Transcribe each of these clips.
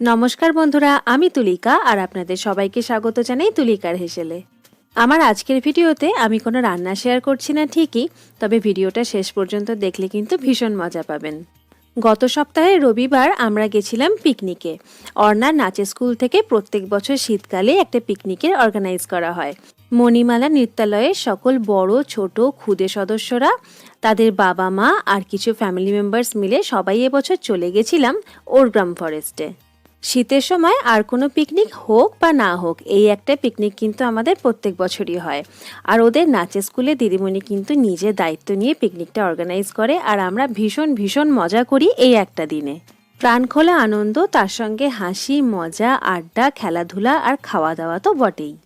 নমস্কার বন্ধুরা, আমি তুলিকা আর আপনাদের সবাইকে স্বাগত জানাই তুলিকার হেসেলে। আমার আজকের ভিডিওতে আমি কোনো রান্না শেয়ার করছি না ঠিকই, তবে ভিডিওটা শেষ পর্যন্ত দেখলে কিন্তু ভীষণ মজা পাবেন। গত সপ্তাহে রবিবার আমরা গেছিলাম পিকনিকে। অর্ণার নাচের স্কুল থেকে প্রত্যেক বছর শীতকালে একটা পিকনিকের অর্গানাইজ করা হয়। মণিমালা নৃত্যালয়ের সকল বড়, ছোট, ক্ষুদে সদস্যরা, তাদের বাবা মা আর কিছু ফ্যামিলি মেম্বার্স মিলে সবাই এবছর চলে গেছিলাম ওরগ্রাম ফরেস্টে শীতের সময় আর কোনো পিকনিক হোক বা না হোক, এই একটা পিকনিক কিন্তু আমাদের প্রত্যেক বছরই হয়। আর ওদের নাচের স্কুলে দিদিমণি কিন্তু নিজে দায়িত্ব নিয়ে পিকনিকটা অর্গানাইজ করে আর আমরা ভীষণ ভীষণ মজা করি এই একটা দিনে। প্রাণ খোলা আনন্দ, তার সঙ্গে হাসি, মজা, আড্ডা, খেলাধুলা আর খাওয়া দাওয়া তো বটেই।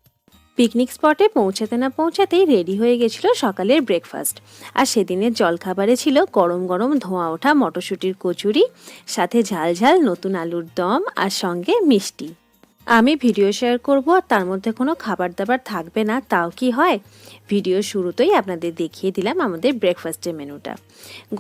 পিকনিক স্পটে পৌঁছাতে না পৌঁছাতেই রেডি হয়ে গেছিল সকালের ব্রেকফাস্ট। আর সেদিনের জলখাবারে ছিল গরম গরম ধোঁয়া ওঠা মটরশুঁটির কচুরি, সাথে ঝাল ঝাল নতুন আলুর দম, আর সঙ্গে মিষ্টি। আমি ভিডিও শেয়ার করব আর তার মধ্যে কোনো খাবার দাবার থাকবে না, তাও কি হয়? ভিডিও শুরুতেই আপনাদের দেখিয়ে দিলাম আমাদের ব্রেকফাস্টের মেনুটা।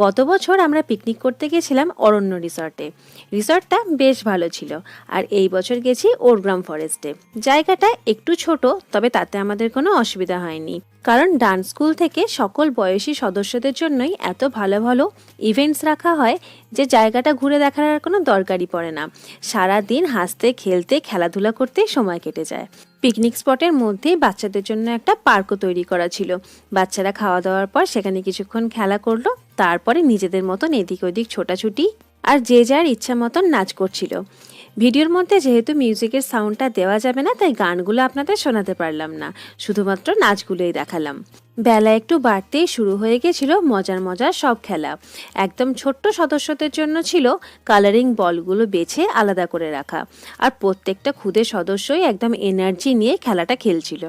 গত বছর আমরা পিকনিক করতে গেছিলাম অরণ্য রিসর্টে। রিসর্টটা বেশ ভালো ছিল, আর এই বছর গেছি ওরগ্রাম ফরেস্টে জায়গাটা একটু ছোট, তবে তাতে আমাদের কোনো অসুবিধা হয়নি। কারণ ডান্স স্কুল থেকে সকল বয়সী সদস্যদের জন্যই এত ভালো ভালো ইভেন্টস রাখা হয় যে জায়গাটা ঘুরে দেখার আর কোনো দরকারই পড়ে না। সারা দিন হাসতে, খেলতে খেলাধুলা করতে সময় কেটে যায়। পিকনিক স্পটের মধ্যে বাচ্চাদের জন্য একটা পার্কও তৈরি করা ছিল। বাচ্চারা খাওয়া দাওয়ার পর সেখানে কিছুক্ষণ খেলা করল, তারপরে নিজেদের মতন এদিক ওদিক ছোটাছুটি আর যে যার ইচ্ছা মতন নাচ করছিল। ভিডিওর মধ্যে যেহেতু মিউজিকের সাউন্ডটা দেওয়া যাবে না, তাই গানগুলো আপনাদের শোনাতে পারলাম না। শুধুমাত্র নাচগুলোই দেখালাম। বেলা একটু বাড়তেই শুরু হয়ে গেছিল মজার মজার সব খেলা। একদম ছোট্ট সদস্যদের জন্য ছিল কালারিং বলগুলো বেছে আলাদা করে রাখা। আর প্রত্যেকটা ক্ষুদে সদস্যই একদম এনার্জি নিয়ে খেলাটা খেলছিল।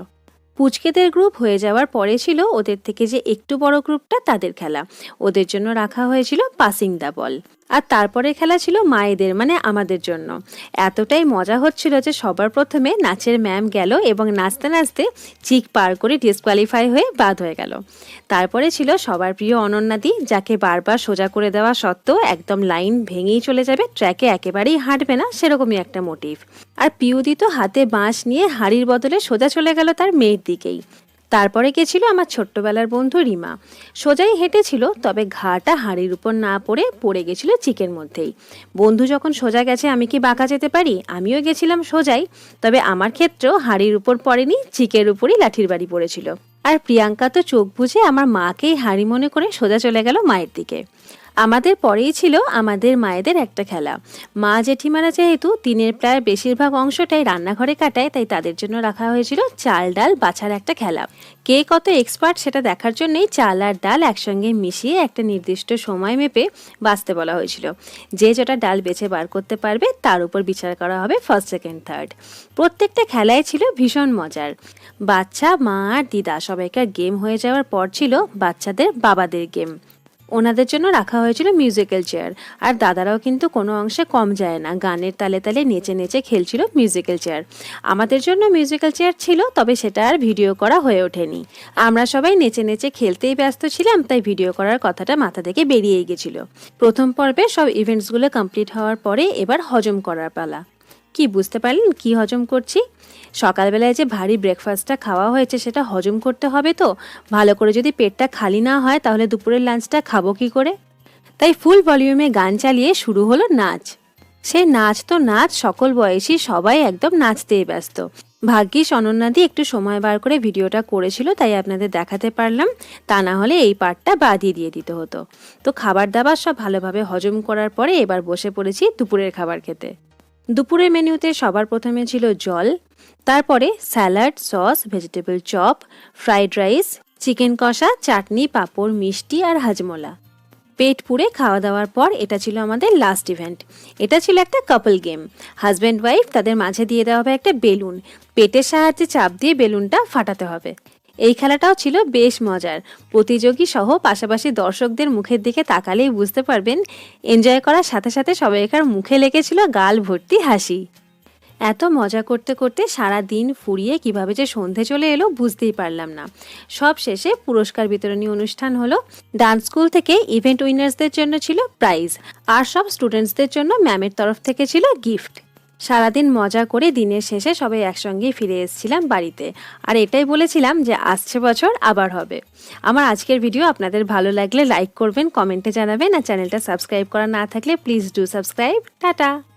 পুচকেদের গ্রুপ হয়ে যাওয়ার পরে ছিল ওদের থেকে যে একটু বড় গ্রুপটা তাদের খেলা। ওদের জন্য রাখা হয়েছিল পাসিং দা বল আর তারপরে খেলা ছিল মায়েদের মানে আমাদের জন্য। এতটাই মজা হচ্ছিল যে সবার প্রথমে নাচের ম্যাম গেল এবং নাচতে নাচতে চিক পার করে ডিসকোয়ালিফাই হয়ে বাদ হয়ে গেল। তারপরে ছিল সবার প্রিয় অনন্যাদি যাকে বারবার সোজা করে দেওয়া সত্ত্বেও একদম লাইন ভেঙেই চলে যাবে, ট্র্যাকে একেবারেই হাঁটবে না, সেরকমই একটা মোটিভ। আর পিউদি তো হাতে বাঁশ নিয়ে হাড়ির বদলে সোজা চলে গেল তার মেয়ের দিকেই। তারপরে গেছিল আমার ছোট্টবেলার বন্ধু রিমা। সোজাই হেঁটেছিল, তবে ঘাটা হাড়ির উপর না পড়ে পড়ে গেছিল চিকের মধ্যেই। বন্ধু যখন সোজা গেছে, আমি কি বাঁকা যেতে পারি? আমিও গেছিলাম সোজাই, তবে আমার ক্ষেত্রেও হাড়ির উপর পড়েনি, চিকের উপরই লাঠির বাড়ি পড়েছিল। আর প্রিয়াঙ্কা তো চোখ বুঝে আমার মাকেই হাড়ি মনে করে সোজা চলে গেল মায়ের দিকে। আমাদের পরেই ছিল আমাদের মায়েদের একটা খেলা। মা জেঠিমারা যেহেতু দিনের প্রায় বেশিরভাগ অংশটাই রান্নাঘরে কাটায়, তাই তাদের জন্য রাখা হয়েছিল চাল ডাল বাছার একটা খেলা। কে কত এক্সপার্ট সেটা দেখার জন্যই চাল আর ডাল একসঙ্গে মিশিয়ে একটা নির্দিষ্ট সময় মেপে বাঁচতে বলা হয়েছিল। যে যেটা ডাল বেছে বার করতে পারবে, তার উপর বিচার করা হবে ফার্স্ট সেকেন্ড থার্ড প্রত্যেকটা খেলায় ছিল ভীষণ মজার। বাচ্চা, মা আর দিদা সবাইকার গেম হয়ে যাওয়ার পর ছিল বাচ্চাদের বাবাদের গেম ওনাদের জন্য রাখা হয়েছিল মিউজিক্যাল চেয়ার আর দাদারাও কিন্তু কোনো অংশে কম যায় না। গানের তালে তালে নেচে নেচে খেলছিল মিউজিক্যাল চেয়ার আমাদের জন্য মিউজিক্যাল চেয়ার ছিল, তবে সেটা আর ভিডিও করা হয়ে ওঠেনি। আমরা সবাই নেচে নেচে খেলতেই ব্যস্ত ছিলাম, তাই ভিডিও করার কথাটা মাথা থেকে বেরিয়েই গেছিল। প্রথম পর্বে সব ইভেন্টসগুলো কমপ্লিট হওয়ার পরে এবার হজম করার পালা। কি বুঝতে পারলেন? কি হজম করছি? সকালবেলায় যে ভারী ব্রেকফাস্টটা খাওয়া হয়েছে, সেটা হজম করতে হবে তো? ভালো করে যদি পেটটা খালি না হয়, তাহলে দুপুরের লাঞ্চটা খাব কি করে? তাই ফুল ভলিউমে গান চালিয়ে শুরু হলো নাচ। সে নাচ তো নাচ, সকল বয়সী সবাই একদম নাচতেই ব্যস্ত। ভাগ্যিস অনন্যাদি একটু সময় বার করে ভিডিওটা করেছিল, তাই আপনাদের দেখাতে পারলাম। তা না হলে এই পার্টটা বাদিয়ে দিয়ে দিতে হতো। তো খাবার দাবার সব ভালোভাবে হজম করার পরে এবার বসে পড়েছি দুপুরের খাবার খেতে। দুপুরের মেনুতে সবার প্রথমে ছিল জল, তারপরে salad, sauce, vegetable chop, fried rice, chicken কষা, চাটনি, পাঁপড়, মিষ্টি আর হাজমোলা। পেট পুড়ে খাওয়া দাওয়ার পর এটা ছিল আমাদের লাস্ট ইভেন্ট এটা ছিল একটা কাপল গেম হাজব্যান্ড ওয়াইফ তাদের মাঝে দিয়ে দেওয়া হবে একটা বেলুন। পেটের সাহায্যে চাপ দিয়ে বেলুনটা ফাটাতে হবে। এই খেলাটাও ছিল বেশ মজার। প্রতিযোগী সহ পাশাপাশি দর্শকদের মুখের দিকে তাকালেই বুঝতে পারবেন এনজয় করার সাথে সাথে সবাইকার মুখে লেগেছিল গাল ভর্তি হাসি। এত মজা করতে করতে সারা দিন ফুরিয়ে কীভাবে যে সন্ধে চলে এলো বুঝতেই পারলাম না। সব শেষে পুরস্কার বিতরণী অনুষ্ঠান হলো। ডান্স স্কুল থেকে ইভেন্ট উইনার্সদের জন্য ছিল প্রাইজ আর সব স্টুডেন্টসদের জন্য ম্যামের তরফ থেকে ছিল গিফট সারাদিন মজা করে দিনের শেষে সবাই একসঙ্গেই ফিরে এসেছিলাম বাড়িতে। আর এটাই বলেছিলাম যে আসছে বছর আবার হবে। আমার আজকের ভিডিও আপনাদের ভালো লাগলে লাইক করবেন, কমেন্টে জানাবেন আর চ্যানেলটা সাবস্ক্রাইব করা না থাকলে প্লিজ ডু সাবস্ক্রাইব। টাটা!